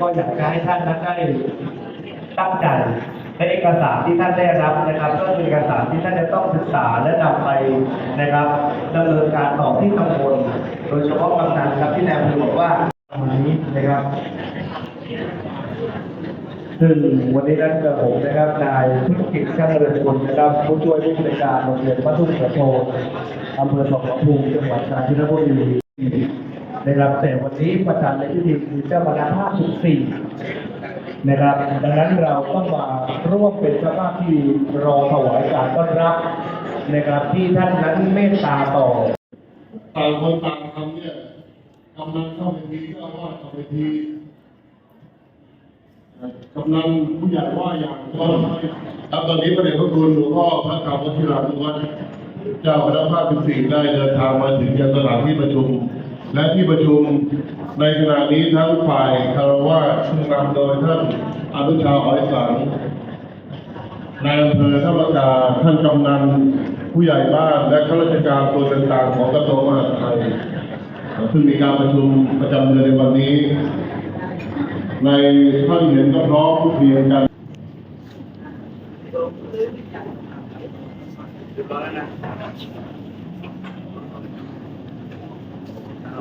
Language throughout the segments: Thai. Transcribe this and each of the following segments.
ก็อยากจะให้ท่านนั้นได้ตั้งใจในเอกสารที่ท่านได้รับนะครับ ก็คือเอกสารที่ท่านจะต้องศึกษาและนำไปนะครับดำเนินการต่อที่ตำบลโดยเฉพาะกำนันครับที่นายอำเภอบอกว่าวันนี้นะครับซึ่งวันนี้นั้นกับผมนะครับนายธุรกิจช่างเรือนชนนะครับผู้ช่วยผู้บริการโรงเรียนวัดทุ่งกระโทอำเภอหนองบัวภูมิจังหวัดกาญจนบุรี นะครับแต่วันนี้ประธานในพิธีคือเจ้าคณะภาค14นะครับ ดังนั้นเราต้องมาร่วมเป็นเจ้าภาพที่รอถวายการต้อนรับนะครับที่ท่านนั้นเมตตาต่อต่างคนต่างทำเนี่ยกำนันเข้าไปทีเจ้าอาวาสเข้าไปทีกำนันผู้ใหญ่ว่าอย่างก็ครับตอนนี้พระเดชพระคุณหลวงพ่อพระธรรมวชิรานุวัฒน์เจ้าคณะภาคที่สี่ได้เดินทางมาถึงยังสถานที่ประชุม และที่ประชุมในขณะนี้ทั้งฝ่ายคารวะซึ่งนำโดยท่านอนุชาหอยสังนายอำเภอท่ามกาท่านกำนันผู้ใหญ่บ้านและข้าราชการตัวต่างๆของกระทรวงมหาดไทยซึ่งมีการประชุมประจำเดือนในวันนี้ ในท่านเห็นก็พร้อมเพียงกันอะ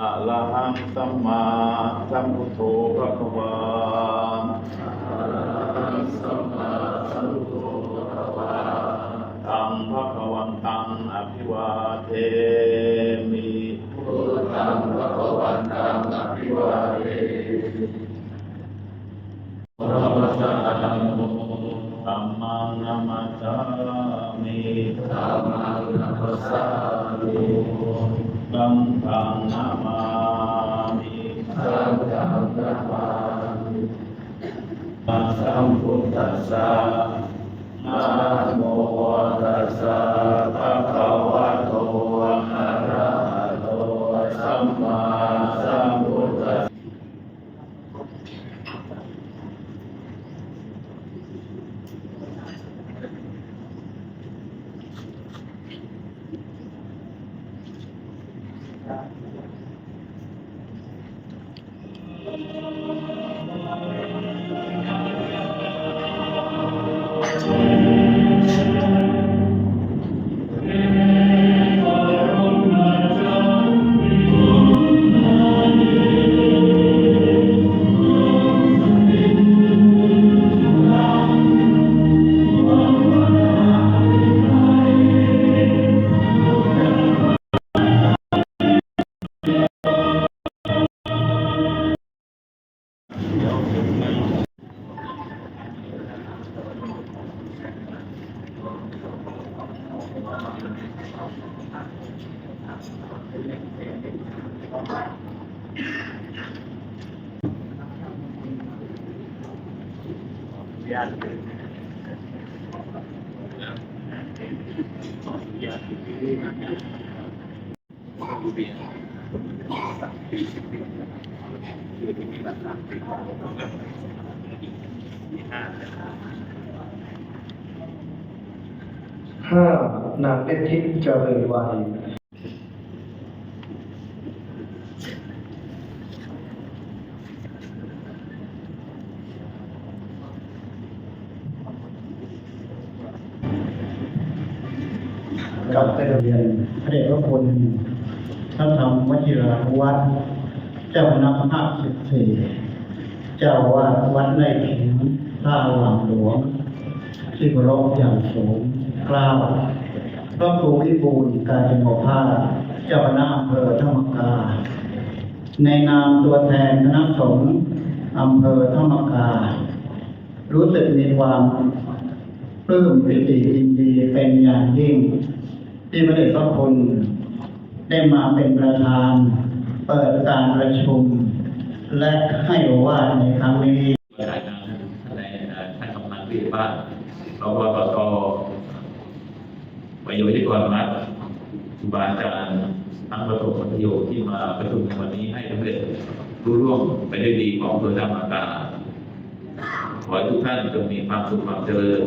อะระหังสัมมาสัมพุทโธพระกวางอะระหังสัมมาสัมพุทโธพระควางตังพระกวังตังอภิวาเทมิพุทธังพระกวังตังอภิวาเทมิพระมัสสะตังตัมมังนามัสสามิตัมมังนามาสสามิตัมตังนา สัมพุทธัสสะ ห้า นางเล็ดทิพย์เจริญวัยกับได้เรียนพระเดชพระคุณท่านธรรมวชิราวัฒน์เจ้าคณะภาคสิบสี่เจ้าวาดวัดในขิงท่าหลังหลวงที่เคารพอย่างสูงกล้าว พระครูวิบูลการจงภาพเจ้าคณะอำเภอธรรมกา ในนามตัวแทนคณะสงฆ์อำเภอธรรมกา รู้สึกมีความปลื้มปิติยินดีเป็นอย่างยิ่ง ที่พระเดชพระคุณได้มาเป็นประธาน เปิดการประชุม และให้โอวาทในครั้งนี้รายงานในท่านกำนันผู้ใหญ่บ้านรปปต ประโยชน์ที่กรรัฐครูบาอาจารย์ทั้งประสบประโยชน์ที่มาประชุมในวันนี้ให้สำเร็จรุ่ร่วงไปได้วยดีของอำเภอธรรมกาขอให้ทุกท่านจงมีความสุขความเจริญ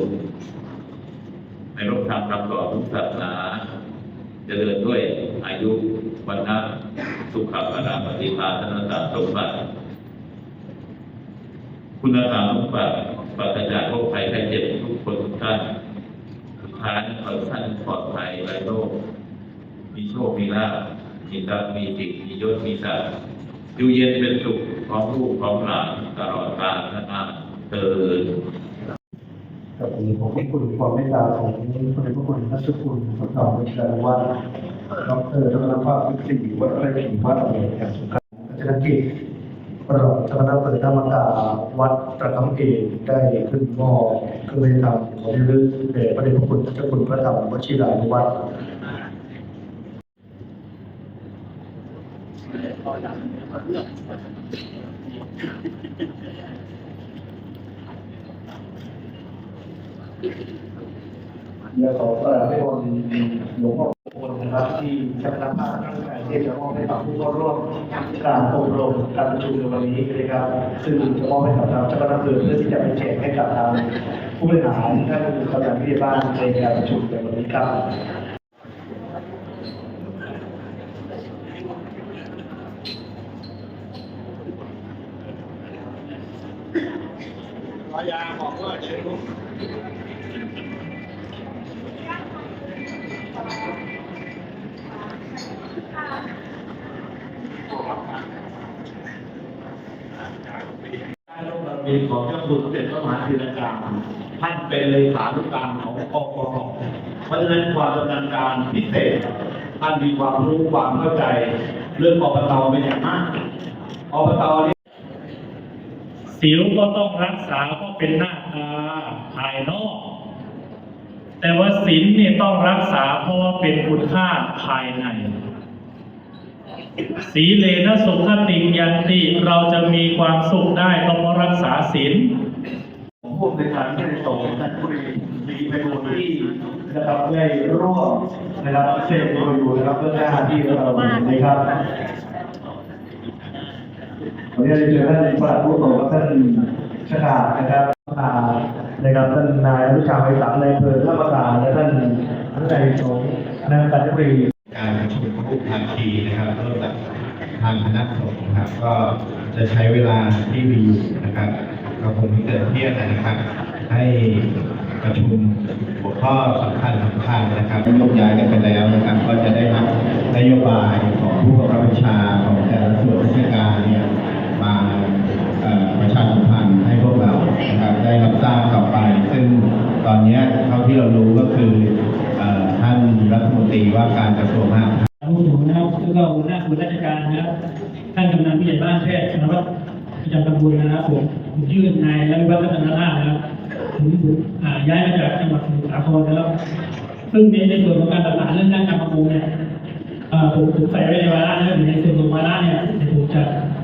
ในร่มทางคำต่อทุกศาสนาเจริญด้วยอายุวันนะสุขภาพปฏิภาธนตาสมบัติคุณธรรมทุกแบบปราศจากโรคภัยไข้เจ็บทุกคนทุกท่าน สุดท้ายขอท่านปลอดภัยไร้โรคมีโชค มีลาภมีทรัพย์มีจิตมียศมีศักดิ์อยู่เย็นเป็นสุขพร้อมลูกพร้อมหลานตลอดกาลนานเตินกับผมผมขอบคุณความเมตตาของพระเดชพระคุณพระสุคุณพระสองวิชาวัดดอกเตอรธรรมภาพวิสิตวัดไร่ขิงวัดอะไรอย่างสุขันธนกิจ ประหลัดธรรมนัเปิดธรรมกาวัดตระคำเอกได้ขึ้นมอบเครื่องธรรมของที่ลึกแด่พระเดชพระคุณเจ้าคุณพระธรรมวชิรานุวัดเดี๋ยวขอเอ่อให้คนหลวงพ่อ คนนะครับที่เจ้าคณะภาคตั้งใจที่จะมอบให้กับผู้เข้าร่วมการอบรมการประชุมในวันนี้นะครับ ซึ่งจะมอบให้กับทางเจ้าคณะอำเภอเพื่อที่จะไปแจกให้กับทางผู้บริหารท่านกำนันผู้ใหญ่บ้านในการประชุมในวันนี้ครับการลงทะเบียนของเจ้าคุณสมเด็จพระม หารท่านเป็นเลขานุการของกกตเพราะฉะนั้นความดำเนินการพิเศษ ท่านมีความรู้ความเข้าใจ เรื่องอบตเป็นอย่างมากอบตนี่สิวก็ต้องรักษาเพราะเป็นหน้าตาภายนอก แต่ว่าศีลเนี่ยต้องรักษาเพราะว่าเป็นคุณค่าภายในสีเลนะสุขติยันติเราจะมีความสุขได้ต้องรักษาศีล ผมผู้บริหารที่ได้ส่งท่านผู้บริมีไปดูที่นะครับได้ร่วมนะครับเสพโดยอยู่นะครับเพื่อหน้าที่เรานะครับวันนี้เราเจอท่านประหลัดผู้ตรวจท่านชาตินะครับมานะครับท่านนายอนุชาไพศาลในายอำเภอท่ามะกาและท่านท่านนายสงนางกันทบุรีการประชุมทุกภาคีนะครับร่วมกับทางคณะสงฆ์นะครับก็จะใช้เวลาที่มีอยู่นะครับ ก็คงไม่เกินเที่ยงนะครับ ให้ประชุมหัวข้อสำคัญสำคัญนะครับยกย้ายกันไปแล้วนะครับ ก็จะได้รับนโยบายของผู้บังคับบัญชาของแต่ละส่วนราชการเนี่ยมาประชาสัมพันธ์ให้พวกเรานะครับได้รับทราบต่อไป ซึ่งตอนนี้เท่าที่เรารู้ก็คืออท่านรัฐมนตรีว่าการกระทรวงมหาดไทยผู้ถูกนะครับแล้วก็หัวหน้าส่วนราชการนะครับท่านกำนันผู้ใหญ่บ้านแพทย์สารวัตรประจำตำบลนะครับผม ผมชื่อนายรัวิวัฒน์รัตนราชนะครับผมผมอ่าย้ายมาจากจังหวัดสมุทรสาครนะครับซึ่งในในส่วนของการประสานเรื่องด้านการประมงเนี่ยอ่อผมผมใส่ไว้ในวาระนะครับอยู่ในส่วนของวาระเนี่ยเดี๋ยวผมจะ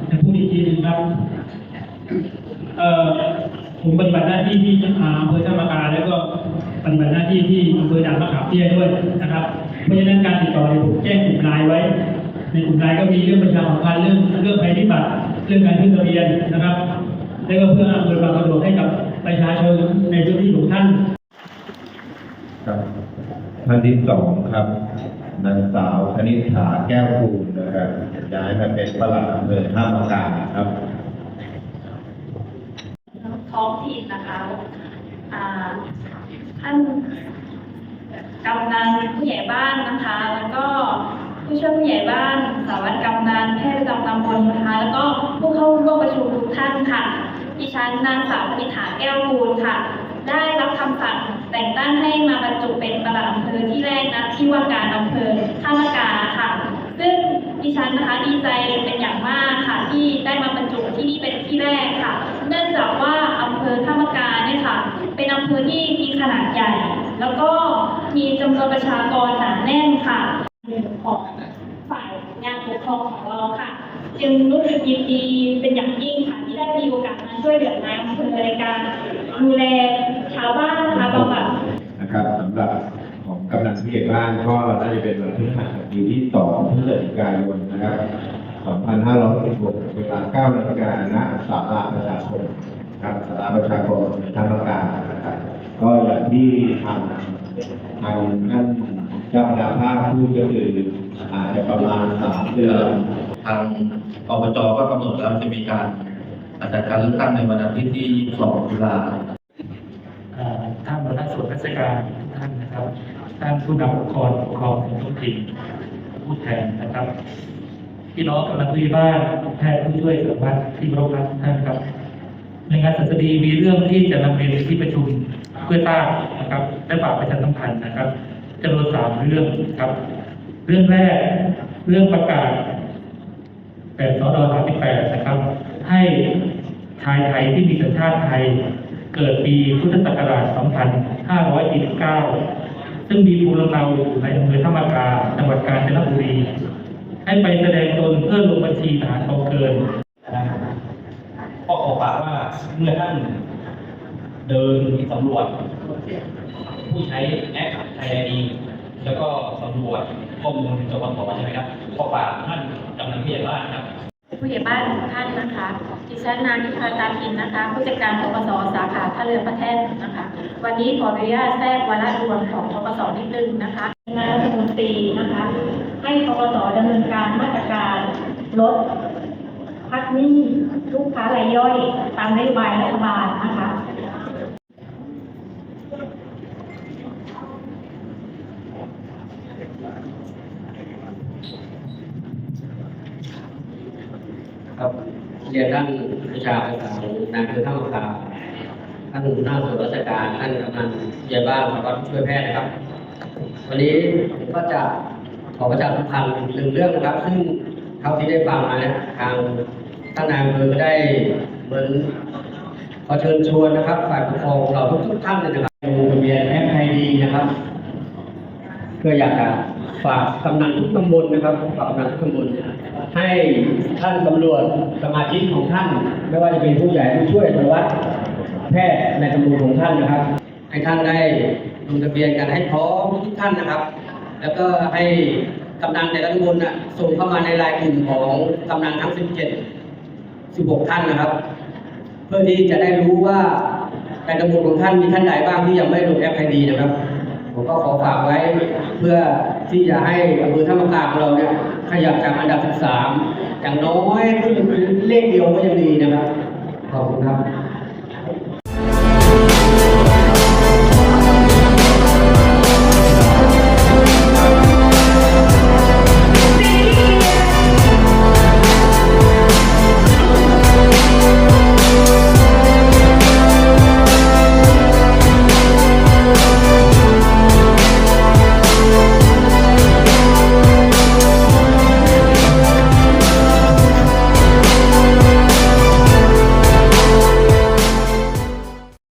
จะพูดอีกทีหนึงครับเอ่อผมปฏิบัติหน้าที่ที่อำเภอท่ามะกาแล้วก็ปฏิบัติหน้าที่ที่อำเภอด่านมะขามเตี้ยด้วยนะครับเพราะฉะนั้นการติดต่อเนี่ยผมแจ้งกลุ่มไลน์ไว้ในกลุ่มไลน์ก็มีเรื่องประชาสัมพันธ์เรื่องเรื่องภัยพิบัติเรื่องการขึ้นทะเบียนนะครับ แล้วก็เพื่ออำนวยความสะดวกให้กับประชาชนในพื้นที่ของท่านครับท่านที่สองครับนางสาวคณิษฐาแก้วภูลนะครับย้ายมาเป็นปลัดอำเภอท่ามะกาครับท้องถิ่นนะคะอ่าท่านกำนันผู้ใหญ่บ้านนะคะ แล้วก็ผู้ช่วยผู้ใหญ่บ้านสารวัตรกำนันแพทย์ประจำตำบลนะคะ แล้วก็ผู้เข้าร่วมประชุมทุกท่านค่ะ ดิฉันนางสาวนิษฐาแก้วคูณค่ะ ได้รับคำสั่งแต่งตั้งให้มาบรรจุเป็นประหลัดอำเภอที่แรกนะที่ว่าการอำเภอท่ามกาค่ะ ซึ่งดิฉันนะคะดีใจเป็นอย่างมากค่ะ ที่ได้มาบรรจุที่นี่เป็นที่แรกค่ะ เนื่องจากว่าอำเภอท่ามกาเนี่ยค่ะ เป็นอำเภอที่มีขนาดใหญ่ แล้วก็มีจำนวนประชากรหนาแน่นค่ะของฝ่ายงานปกครองของเราค่ะ จึงรู้สึกยินดีเป็นอย่างยิ่งค่ะ ที่ได้มีโอกาสมาช่วยเหลือนายอำเภอในการดูแลชาวบ้านนะคะบำบัดนะครับสำหรับของกำนันผู้ใหญ่บ้านก็น่าจะเป็นวันพฤหัสบดีที่สองพฤศจิกายนนะครับ2566เวลา9นาฬิกาณศาลาประชาชนครับศาลาประชาชนในท่ามกลางนะครับก็อย่างที่ทางทางท่านเจ้าคณะภาคพูดก็คืออาจจะประมาณสามเดือนทางอบจก็กำหนดแล้วจะมีการ จัดการเลือกตั้งในวันอาทิตย์ที่ 22 ตุลาท่านหัวหน้าส่วนราชการทุกท่านนะครับ ท่านผู้นำองค์กรปกครองท้องถิ่นผู้แทนนะครับพี่น้องกำลังผู้ใหญ่บ้านแพทย์ผู้ช่วยสารวัตรที่เครพรักทุกท่านครับในงานสัสดีมีเรื่องที่จะนำเรียนที่ประชุมเพื่อทราบนะครับและฝากประชาสัมพันธ์นะครับจำนวนสามเรื่องครับ เรื่องแรกเรื่องประกาศแบบสอด38นะครับ ชายไทยที่มีสัญชาติไทย เกิดปีพุทธศักราช 2549 ซึ่งมีภูมิลำเนาอยู่ในอำเภอธรรมกาจังหวัดกาญจนบุรี ให้ไปแสดงตนเพื่อลงบัญชีทหารกองเกินก็ขอฝากว่าเมื่อท่านเดินสำรวจ ผู้ใช้แอปไทยดีแล้วก็สำรวจข้อมูลจปสใช่ไหมครับขอฝากท่านกำนันผู้ใหญ่บ้านครับ ผู้ใหญ่บ้านทุกท่านนะคะ ดิฉันนางนิพาตาพินนะคะ ผู้จัดการทกสสาขาท่าเรือพระแท่นนะคะ วันนี้ขออนุญาตแทรกวาระรวมของทกสนิดนึงนะคะนายรัฐมนตรีนะคะ ให้ทกสดำเนินการมาตรการลดพักหนี้ลูกค้ารายย่อยตามนโยบายรัฐบาลนะคะ ครับเรียนท่านประชาชนนายคือท่านประธานท่านหัวหน้าส่วนราชการท่านกำนันผู้ใหญ่บ้านสารวัตรผู้ช่วยแพทย์นะครับ วันนี้ผมก็จะขอประชาสัมพันธ์หนึ่งเรื่องนะครับ ซึ่งเท่าที่ได้ฟังมาเนี่ยทางท่านนายอำเภอก็ได้เหมือนขอเชิญชวนนะครับ ฝ่ายปกครองของเราทุกๆท่านเลยนะครับลงทะเบียนแอปไทยดีนะครับเพื่ออยากจะฝากกำนันทุกตำบลนะครับฝากกำนันทุกตำบล ให้ท่านตำรวจสมาชิกของท่าน ไม่ว่าจะเป็นผู้ใหญ่ผู้ช่วยสารวัตรแพทย์ในตำบลของท่านนะครับ ให้ท่านได้ลงทะเบียนกันให้พร้อมทุกท่านนะครับ แล้วก็ให้กำนันแต่ละตำบลน่ะส่งเข้ามาในรายกลุ่มของกำนันทั้ง 17 16 ท่านนะครับ เพื่อที่จะได้รู้ว่าในตำบลของท่านมีท่านใดบ้างที่ยังไม่ลงแอปไอดีนะครับ ผมก็ขอฝากไว้เพื่อที่จะให้อำเภอท่ามะกาของเราเนี่ย ขยับจากอันดับ 13 อย่างน้อยขึ้นเลขเดียวก็ยังดีนะครับ ขอบคุณครับ